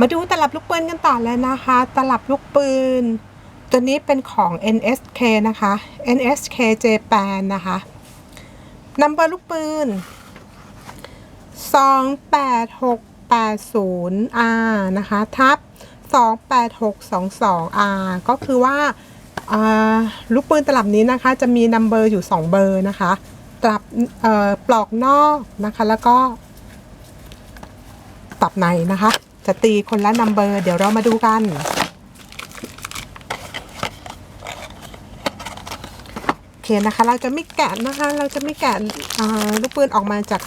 มาดูตลับลูกปืนกันต่อเลยนะคะ ตลับลูกปืน ตัวนี้เป็นของ NSK นะคะ NSK Japan นะคะนัมเบอร์ลูกปืน 28680R นะคะ ทับ 28622R ก็คือว่าลูกปืนตลับนี้นะคะ จะมีนัมเบอร์อยู่ 2 เบอร์นะคะ ตลับปลอกนอกนะคะ แล้วก็ตับในนะคะ จะตีคนละนัมเบอร์ เดี๋ยวเรามาดูกัน โอเคนะคะ เราจะไม่แกะนะคะ เราจะไม่แกะลูกปืนออกมาจาก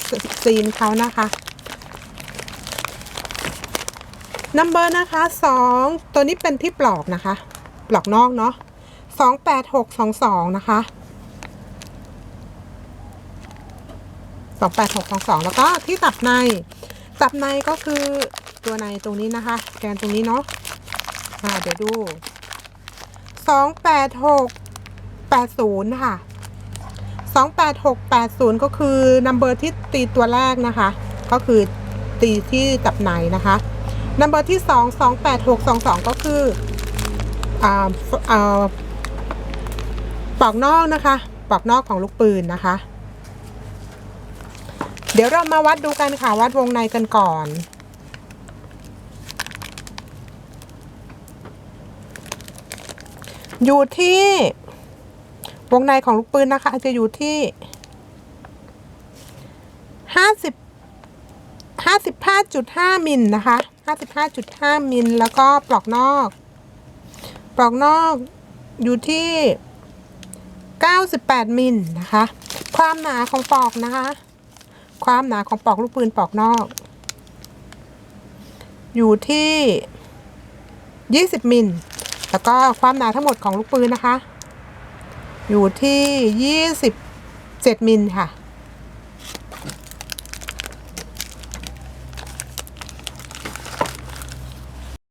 ซีนเขานะคะนัมเบอร์นะคะสองตัวนี้เป็นที่ปลอกนะคะ ปลอกนอกเนาะสองแปดหกสองสองนะคะสองแปดหกสองสองแล้วก็ที่ตับใน ตับในก็คือตัวในตรงนี้นะคะ แกนตรงนี้เนาะอ่าเดี๋ยวดูสองแปดหกแปดศูนย์ค่ะสองแปดหกแปดศูนย์ก็คือนัมเบอร์ที่ตีตัวแรกนะคะ ก็คือตีที่ตับในนะคะนัมเบอร์ที่สองสองแปดหกสองสองก็คืออ่าอ่าปลอกนอกนะคะปลอกนอกของลูกปืนนะคะ เดี๋ยวเรามาวัดดูกันค่ะ วัดวงในกันก่อนอยู่ที่วงในของลูกปืนนะคะ จะอยู่ที่ห้าสิบห้าสิบห้าจุดห้ามิลนะคะห้าสิบห้าจุดห้ามิลแล้วก็ปลอกนอก ปลอกนอกอยู่ที่เก้าสิบแปดมิลนะคะ ความหนาของปลอกนะคะ ความหนาของปลอกลูกปืนปลอกนอก อยู่ที่ 20 มิล แล้วก็ความหนาทั้งหมดของลูกปืนนะคะ อยู่ที่ 27 มิลค่ะ